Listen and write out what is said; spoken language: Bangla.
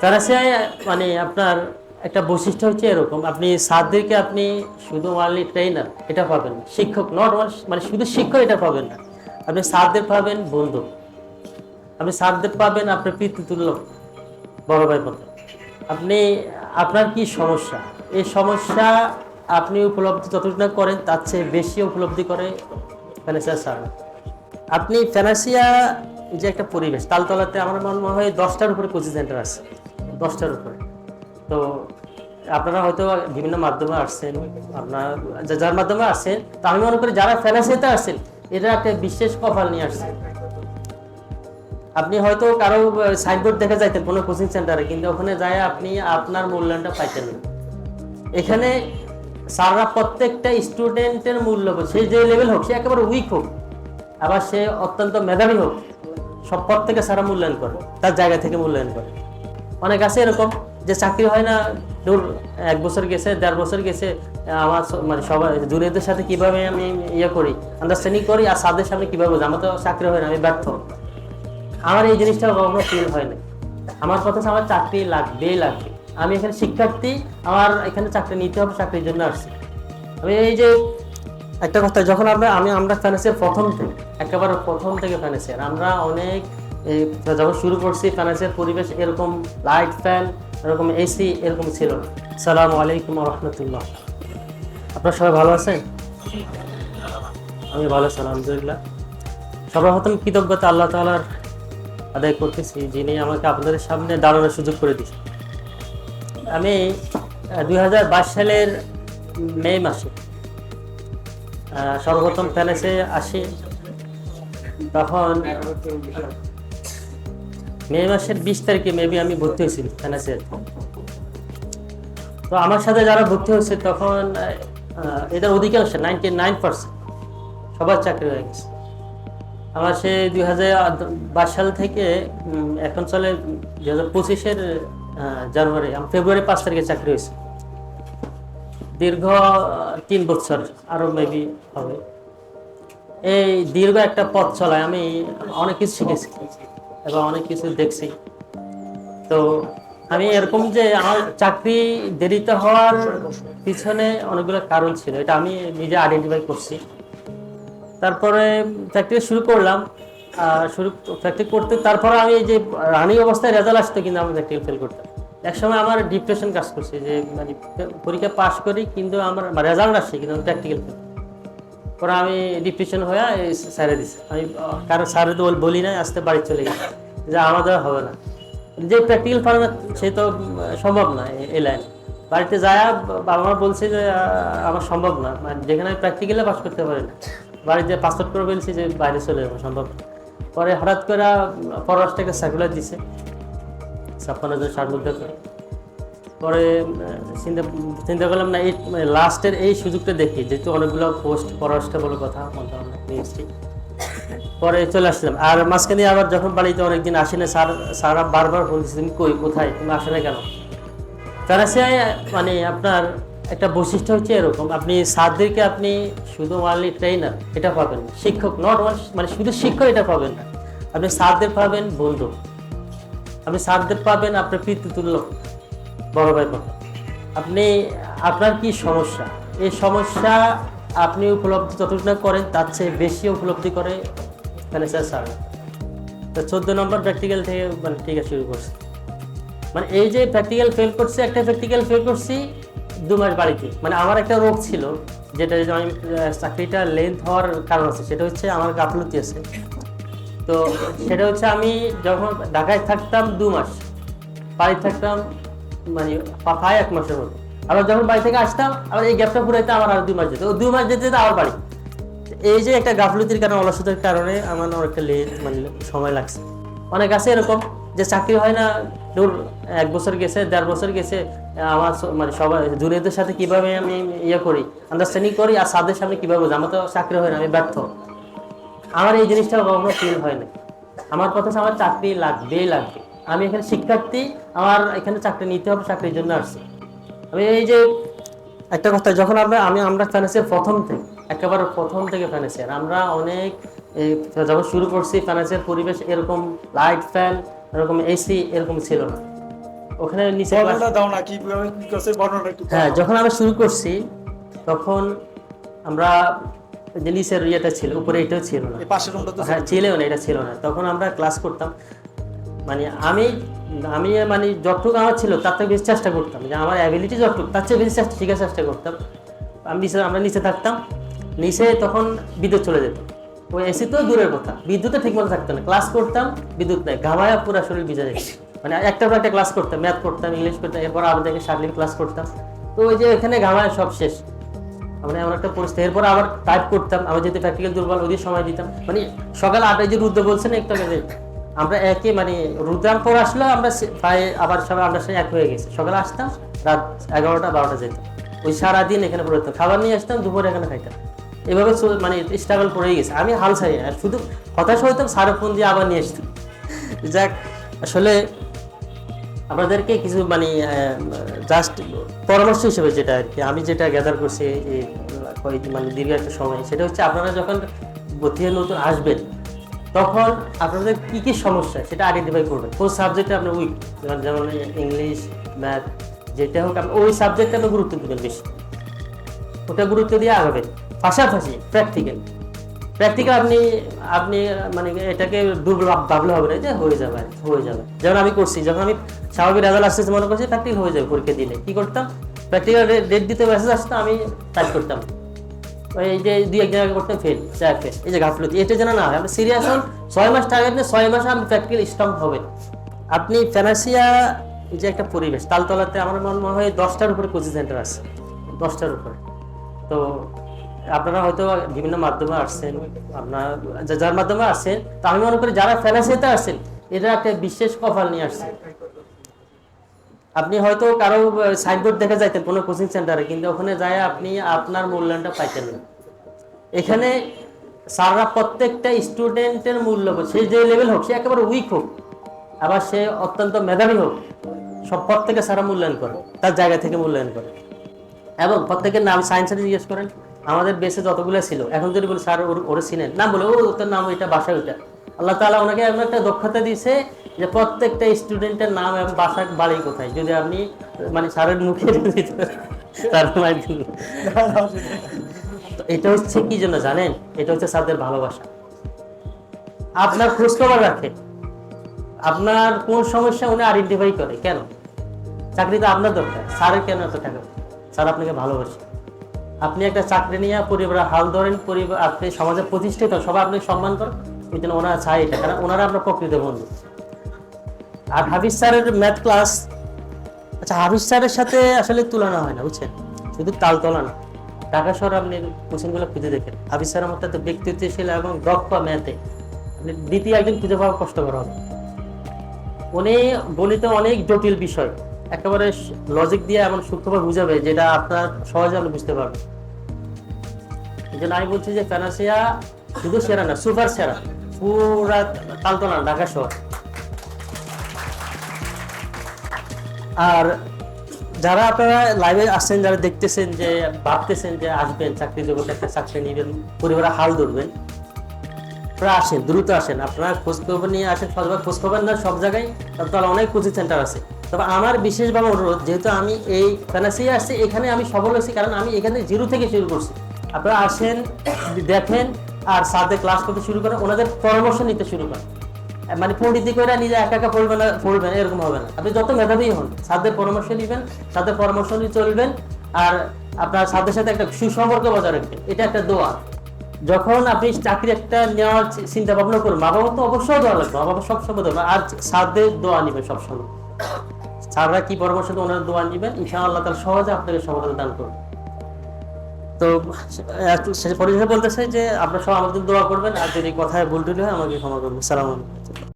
প্যারাসিয়ায় মানে আপনার একটা বৈশিষ্ট্য হচ্ছে এরকম। আপনি সাদদেরকে আপনি শুধু অনলি ট্রেনার এটা পাবেন। শিক্ষক নট মানে শুধু শিক্ষক এটা পাবেন না। আপনি সাদদের পাবেন বন্ধু। আপনি সাদদের পাবেন আপনার পিতৃতুল্য, বড় ভাই মতো আপনি, আপনার কি সমস্যা? এই সমস্যা আপনি উপলব্ধি যতটুকু করেন, তার চেয়ে বেশি উপলব্ধি করে ফ্যানাসিয়া স্যার আপনি ফ্যানাসিয়া যে একটা পরিবেশ, তালতলাতে আমার মনে হয় দশটার উপরে কোচিং সেন্টার আছে। দশটার উপরে। তো আপনারা হয়তো বিভিন্ন মাধ্যমে আসছেন, আপনার যার মাধ্যমে আসছেন, তো আমি মনে করি যারা ফ্যানাসিয়াতে আসছেন এটা একটা বিশেষ কপাল নিয়ে আসছেন আপনি হয়তো কারও সাইনবোর্ড দেখে যাইতেন কোনো কোচিং সেন্টারে কিন্তু ওখানে যায় আপনি আপনার মূল্যায়নটা পাইতেন না। এখানে স্যাররা প্রত্যেকটা স্টুডেন্টের মূল্য সে যে লেভেল হোক, সে একেবারে উইক হোক, আবার সে অত্যন্ত মেধাবী হোক, সব প্রত্যেকে সারা মূল্যায়ন করে, তার জায়গা থেকে মূল্যায়ন করে। অনেক আছে এরকম যে চাকরি হয় না দূর এক বছর গেছে, দেড় বছর গেছে, আমার মানে সবাই জুনিয়রদের সাথে কীভাবে আমি ইয়ে করি আন্ডারস্ট্যান্ডিং করি আর সাদের সামনে কীভাবে আমার তো চাকরি হয় না, আমি ব্যর্থ। আমার এই জিনিসটা কখনো ফিল হয় না। আমার কথা আমার চাকরি লাগবেই লাগবে। আমি এখানে শিক্ষার্থী, আমার এখানে চাকরি নিতে হবে, চাকরির জন্য আসছি। আমি এই যে একটা কথা, যখন আমরা, আমি, আমরা ফাইন্যান্সের প্রথম থেকে, একেবারে প্রথম থেকে ফাইন্যান্সের আমরা অনেক এই যখন শুরু করছি ফাইন্যান্সের পরিবেশ এরকম লাইট ফ্যান এরকম এসি এরকম ছিল সালাম আলাইকুম রহমতুল্লাহ আপনারা সবাই ভালো আছেন? আমি ভালো আছি, আলহামদুলিল্লাহ। সর্বপ্রথম কৃতজ্ঞতা আল্লাহ তালার আদায় করতেছি, যিনি আমাকে আপনাদের সামনে দাঁড়ানোর সুযোগ করে দিয়েছেন। আমি দু হাজার বাইশ সালের মে মাসে সর্বপ্রথম প্যালেসে আসি। তখন মে মাসের বিশ তারিখে মেবি আমি ভর্তি হয়েছি প্যালেসে তো আমার সাথে যারা ভর্তি হয়েছে তখন এদের অধিকাংশ নাইনটি নাইন পার্সেন্ট সবার চাকরি হয়ে গেছে। আমার সে দুই বাইশ সাল থেকে এখন চলে দুই হাজার পঁচিশের জানুয়ারি ফেব্রুয়ারি পাঁচ তারিখে চাকরি হয়েছে। দীর্ঘ তিন বছর আরও মেবি হবে। এই দীর্ঘ একটা পথ চলায় আমি অনেক কিছু শিখেছি। এবং অনেক কিছু দেখছি। তো আমি এরকম যে আমার চাকরি দেরিতে হওয়ার পিছনে অনেকগুলো কারণ ছিল, এটা আমি নিজে আইডেন্টিফাই করছি। তারপরে প্র্যাকটিস শুরু করলাম। শুরু প্র্যাকটিস করতে, তারপরে আমি যে রানিং অবস্থায় রেজাল্ট আসতো কিন্তু আমি প্র্যাকটিক্যাল ফেল করতাম। একসময় আমার ডিপ্রেশন কাজ করছে যে মানে পরীক্ষা পাস করি, কিন্তু আমার রেজাল্ট আসছে, কিন্তু প্র্যাকটিক্যাল ফেল পরে আমি ডিপ্রেশন হয়ে স্যারে দিছি। আমি আহ, কারও স্যারে তো বল- নাই আসতে বাড়ি চলে গেছি। যে আমার দ্বারা হবে না। যে প্র্যাকটিক্যাল পারে না সে তো সম্ভব না এই লাইনে বাড়িতে যায় বাবা মা বলছে যে আমার সম্ভব না। মানে যেখানে আমি প্র্যাকটিক্যালে পাস করতে পারি না। বাড়িতে পাসপোর্ট করে বলছি যে বাইরে চলে যাব সম্ভব না। পরে হঠাৎ করে পররাষ্ট্র একটা সার্কুলার দিছে। ছাপ্পান্ন জন ষাট মধ্যে পরে চিন্তা চিন্তা করলাম না, এই লাস্টের এই সুযোগটা দেখি, যেহেতু অনেকগুলো পোস্ট পররাষ্ট্র বলে কথা, মন্ত্রণালয় পরে চলে আসলাম। আর মাঝখানে আবার যখন বাড়িতে অনেকদিন আসি না, স্যার, স্যাররা বারবার বলছে, তুমি কই, কোথায়? তুমি আসে না কেন প্যারাসিয়ায় মানে আপনার একটা বৈশিষ্ট্য হচ্ছে এরকম, আপনি সাদদেরকে আপনি শুধু অনলি ট্রেনার এটা পাবেন। শিক্ষক নট মানে শুধু শিক্ষক এটা পাবেন না। আপনি সাদদের পাবেন বন্ধু। আপনি সাদদের পাবেন আপনার পিতৃতুল্য। বড় ভাই মতো আপনি, আপনার কি সমস্যা? এই সমস্যা আপনি উপলব্ধি যতটুকু না করেন, তার চেয়ে বেশি উপলব্ধি করে ফ্যানেসার স্যার। তো চোদ্দ নম্বর প্র্যাকটিক্যাল থেকে মানে ঠিক আছে, শুরু করছে। মানে এই যে প্র্যাকটিক্যাল ফেল করছি, একটা প্র্যাকটিক্যাল ফেল করছি দু মাস বাড়িতে। মানে আমার একটা রোগ ছিল, যেটা আমি চাকরিটা লেন্থ হওয়ার কারণ আছে, সেটা হচ্ছে আমার গাফলতি আছে। তো সেটা হচ্ছে আমি যখন ঢাকায় থাকতাম দু মাস বাড়িতে থাকতাম মানে পা- প্রায় এক মাসের মতো আবার যখন বাড়ি থেকে আসতাম, আবার এই গ্যাপটা পুরাইতে আমার আর দুই মাস যেত। দুই মাস যেতে যেতে আবার বাড়ি। এই যে একটা গাফলতির কারণে, অলসতার কারণে আমার অনেকটা লেট মানে সময় লাগছে। অনেক আছে এরকম যে চাকরি হয় না দূর এক বছর গেছে, দেড় বছর গেছে, আমার মানে সবাই জুনিয়রদের সাথে কীভাবে আমি ইয়ে করি আন্ডারস্ট্যান্ডিং করি, আর সাদের সামনে কীভাবে বোঝা আমার তো চাকরি হয় না, আমি ব্যর্থ। আমার এই জিনিসটা কখনো ফিল হয় না আমার কথা আমার চাকরি লাগবেই লাগবে। আমি এখানে শিক্ষার্থী আমার এখানে চাকরি নিতে হবে চাকরির জন্য আসছি। আমি এই যে একটা কথা যখন আমরা আমি আমরা ফাইন্যান্সের প্রথম থেকে একেবারে প্রথম থেকে ফাইন্যান্সের আমরা অনেক যখন শুরু করছি ফাইন্যান্সের পরিবেশ এরকম লাইট ফ্যান এরকম এসি এরকম ছিল না। ওখানে নিচে। হ্যাঁ যখন আমরা শুরু করছি তখন আমরা যে নিচের ইয়েটা ছিল উপরে এটাও ছিল না। হ্যাঁ ছিল। না এটা ছিল না। তখন আমরা ক্লাস করতাম। মানে আমি আমি মানে যতটুকু আমার ছিল, তার থেকে বেশি চেষ্টা করতাম। যে আমার অ্যাবিলিটি যতটুকু, তার চেয়ে বেশি চেষ্টা, শেখার চেষ্টা করতাম। আমি নিচে, আমরা নিচে থাকতাম। নিচে তখন বিদ্যুৎ চলে যেত। ওই এসি তো দূরের কথা। বিদ্যুতে ঠিক মতো থাকতো না। ক্লাস করতাম, বিদ্যুৎ নেই। গামায়া পুরো শরীর ভিজে যেত। মানে একটার পর একটা ক্লাস করতাম, ম্যাথ করতাম, ইংলিশ করতাম, এরপর আবার দেখে শার্টলিন ক্লাস করতাম। তো ওই যে এখানে গামায়া সব শেষ। আমরা এমন একটা পরিস্থিতি। এরপর আবার টাইপ করতাম। আমরা যেহেতু প্র্যাকটিক্যাল দুর্বল, ওদের সময় দিতাম। মানে সকাল আটটায় যে রুদ্র বলছেন একটু আমরা একে মানে রুদ্রাম পর আসলে আমরা প্রায় আবার সবাই আমরা এক হয়ে গেছি। সকালে আসতাম, রাত এগারোটা বারোটা যেতাম। ওই সারাদিন এখানে পড়ে খাবার নিয়ে আসতাম, দুপুরে এখানে খাইতাম। এভাবে মানে স্ট্রাগল পড়েই গেছে। আমি হাল ছাড়ি না। শুধু হতাশ হইতাম সারে ফোন দিয়ে আবার নিয়ে আসতাম। যাক, আসলে আপনাদেরকে কিছু মানে জাস্ট পরামর্শ হিসেবে যেটা আর কি, আমি যেটা গ্যাদার করছি মানে দীর্ঘ একটা সময়, সেটা হচ্ছে আপনারা যখন ভর্তি নতুন আসবেন তখন আপনাদের কি কি সমস্যা সেটা আইডেন্টিফাই করবেন। কোন সাবজেক্টে আপনি উইক যেমন ইংলিশ ম্যাথ যেটা হোক, আপনি ওই সাবজেক্টে আপনি গুরুত্ব দেবেন বেশি। ওটা গুরুত্ব দিয়ে আগাবেন। পাশাপাশি প্র্যাকটিক্যাল প্র্যাকটিক্যাল আপনি আপনি মানে এটাকে দুর্বল ভাবলে হবে না, যে হয়ে যাবে হয়ে যাবে। যেমন আমি করছি, যখন আমি স্বাভাবিক রেজাল্ট আসতেছে মনে করছি প্র্যাকটিক্যাল হয়ে যাবে পরীক্ষা দিলে। কি করতাম? প্র্যাকটিক্যাল ডেট দিতে মেসেজ আসতো, আমি টাইপ করতাম। ওই যে দুই ফেল ফেল এই যে গাফলতি এটা না আপনি সিরিয়াস হন, ছয় মাস টার্গেট নিয়ে ছয় মাসে আপনি প্র্যাকটিক্যাল স্ট্রং হবে। আপনি যে একটা পরিবেশ, তালতলাতে আমার মনে হয় দশটার উপরে কোচিং সেন্টার আছে, দশটার উপরে। তো আপনারা হয়তো বিভিন্ন মাধ্যমে আসছেন, আপনার যার মাধ্যমে আসছেন, তো আমি মনে করি যারা ফ্যানাসিয়াতে আসছেন এটা একটা বিশেষ কফাল নিয়ে আসছে। আপনি হয়তো কারও সাইনবোর্ড দেখে যাইতেন কোনো কোচিং সেন্টারে কিন্তু ওখানে যায় আপনি আপনার মূল্যায়নটা পাইতেন না। এখানে স্যাররা প্রত্যেকটা স্টুডেন্টের মূল্য। সে যে লেভেল হোক, সে একেবারে উইক হোক, আবার সে অত্যন্ত মেধাবী হোক, সব প্রত্যেকে সারা মূল্যায়ন করে, তার জায়গা থেকে মূল্যায়ন করে। এবং প্রত্যেকের নাম সায়েন্সে জিজ্ঞেস করেন, আমাদের বেসে যতগুলো ছিল? এখন যদি বলি, স্যার, ওর- ওরে চিনেন। নাম বলে, ও তোর নাম ওইটা বাসা ওইটা। আল্লাহ তাআলা ওনাকে এমন একটা দক্ষতা দিয়েছে যে প্রত্যেকটা স্টুডেন্টের নাম এবং বাসা বাড়ি কোথায়? যদি আপনি মানে স্যারের মুখে তার এটা হচ্ছে কি জন্য জানেন? এটা হচ্ছে স্যারদের ভালোবাসা। আপনার খোঁজখবর রাখে। আপনার কোন সমস্যা উনি আইডেন্টিফাই করে, কেন? চাকরি তো আপনার দরকার স্যারের কেন এত টাকা? স্যার আপনাকে ভালোবাসে। আপনি একটা চাকরি নিয়ে পরিবারের হাল ধরেন, পরিবার, আপনি সমাজে প্রতিষ্ঠিত, সবাই আপনাকে সম্মান করেন ওই জন্য ওনারা চায় এটা, কারণ ওনারা আপনার প্রকৃত বন্ধু। আর হাফিজ স্যারের ম্যাথ ক্লাস আচ্ছা হাফিজ স্যারের সাথে আসলে তুলনা হয় না, বুঝছেন? শুধু তাল তোলা না। ঢাকা শহর আপনি কোচিংগুলো খুঁজে দেখেন। হাফিজ স্যার আমার তো ব্যক্তিত্বশীল এবং দক্ষ ম্যাথে। আপনি দ্বিতীয় একজন খুঁজে পাওয়া কষ্টকর হবে। উনি গণিতে অনেক জটিল বিষয়। একেবারে লজিক দিয়ে এমন সূক্ষ্মভাবে বুঝাবে যেটা আপনার সহজে আপনি বুঝতে পারবেন। এই জন্য আমি বলছি যে ফ্যানাসিয়া শুধু সেরা না সুপার সেরা। পুরা তালতলা ঢাকা শহর। আর যারা আপনারা লাইভে আসছেন, যারা দেখতেছেন যে, ভাবতেছেন যে আসবেন, চাকরি জগতে একটা চাকরি নেবেন, পরিবারে হাল ধরবেন, আপনারা আসেন, দ্রুত আসেন। আপনারা খোঁজ খবর নিয়ে আসেন সবাই খোঁজ খবর না সব জায়গায়, তাহলে অনেক কোচিং সেন্টার আছে। তবে আমার বিশেষভাবে অনুরোধ, যেহেতু আমি এই ফ্যানাসিয়ে আসছি এখানে আমি সফল হয়েছি, কারণ আমি এখানে জিরো থেকে শুরু করছি। আপনারা আসেন, দেখেন, আর সাথে ক্লাস করতে শুরু করেন, ওনাদের পরামর্শ নিতে শুরু করেন। মানে পণ্ডিতি করে নিজে একা একা পড়বেন না পড়বেন এরকম হবে না। আপনি যত মেধাবী হন সাথে পরামর্শ নেবেন সাথে পরামর্শ নিয়ে চলবেন, আর আপনার সাথে সাথে একটা সুসম্পর্ক বজায় রাখবেন। এটা একটা দোয়া। যখন আপনি চাকরি একটা নেওয়ার চিন্তা ভাবনা করুন মা বাবা তো অবশ্যই দোয়া লাগবে মা বাবা সবসময় দোয়া আর সাথে দোয়া নিবেন সবসময়। স্যাররা কি পরামর্শ ওনার দোয়া নিবেন, ইনশাআল্লাহ তার সহজে আপনাকে সফলতা দান করবেন তো পরিশেষে বলতেছে যে আপনার সব আমাদের দোয়া করবেন, আর যদি কথায় ভুল টুলি হয়, আমাকে ক্ষমা করবেন। সালাম আলাইকুম।